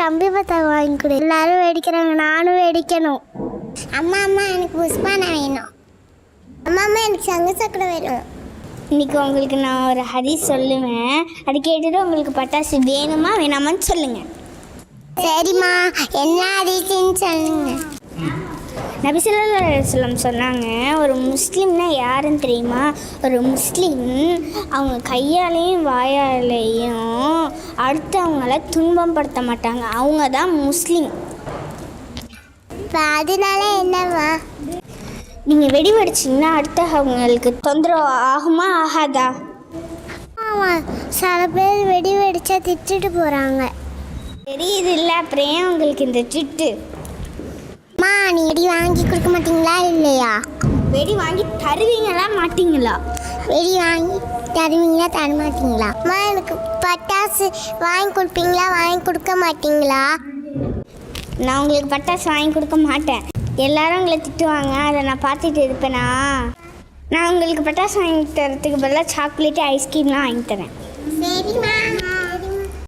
கம்பி பத்தாக்கு வாங்கி கொடு. எல்லாரும் வெடிக்கிறாங்க. நானும் வெடிக்கணும். அம்மா அம்மா எனக்கு புஷ்பானை வேணும். அம்மா அம்மா எனக்கு சங்கு சக்கரம் வேணும். இன்னைக்கு உங்களுக்கு நான் ஒரு ஹதீஸ் சொல்லுவேன். அது கேட்டுட்டு உங்களுக்கு பட்டாசு வேணுமா வேணாமான்னு சொல்லுங்க. சரிம்மா. என்ன ஹதீஸ்ன்னு சொல்லுங்க. நபிசுல்லம் சொன்னாங்க ஒரு முஸ்லீம்னா யாருன்னு தெரியுமா? ஒரு முஸ்லீம் அவங்க கையாலையும் வாயாலையும் அடுத்தவங்கள துன்பப்படுத்த மாட்டாங்க அவங்க தான் முஸ்லீம். இப்போ அதனால என்னவா? நீங்கள் வெடி வெடிச்சிங்கன்னா அடுத்த அவங்களுக்கு தொந்தரவு ஆகுமா ஆகாதா? ஆமாம் சில பேர் வெடி வெடிச்சா திட்டுட்டு போகிறாங்க தெரியுது இல்லை அப்புறம் ஏன் உங்களுக்கு இந்த திட்டு? அம்மா நீ வெடி வாங்கி கொடுக்க மாட்டீங்களா இல்லையா? வெடி வாங்கி தருவீங்களா மாட்டீங்களா? வெடி வாங்கி தருவீங்களா தர மாட்டீங்களா அம்மா எனக்கு பட்டாசு வாங்கி கொடுப்பீங்களா? வாங்கி கொடுக்க மாட்டீங்களா? நான் உங்களுக்கு பட்டாசு வாங்கி கொடுக்க மாட்டேன். எல்லாரும் உங்களை திட்டுவாங்க. அதை நான் பார்த்துட்டு இருப்பேனா? நான் உங்களுக்கு பட்டாசு வாங்கி தரத்துக்கு பதிலாக சாக்லேட்டு ஐஸ்கிரீம்லாம் வாங்கி தரேன். சரிம்மா.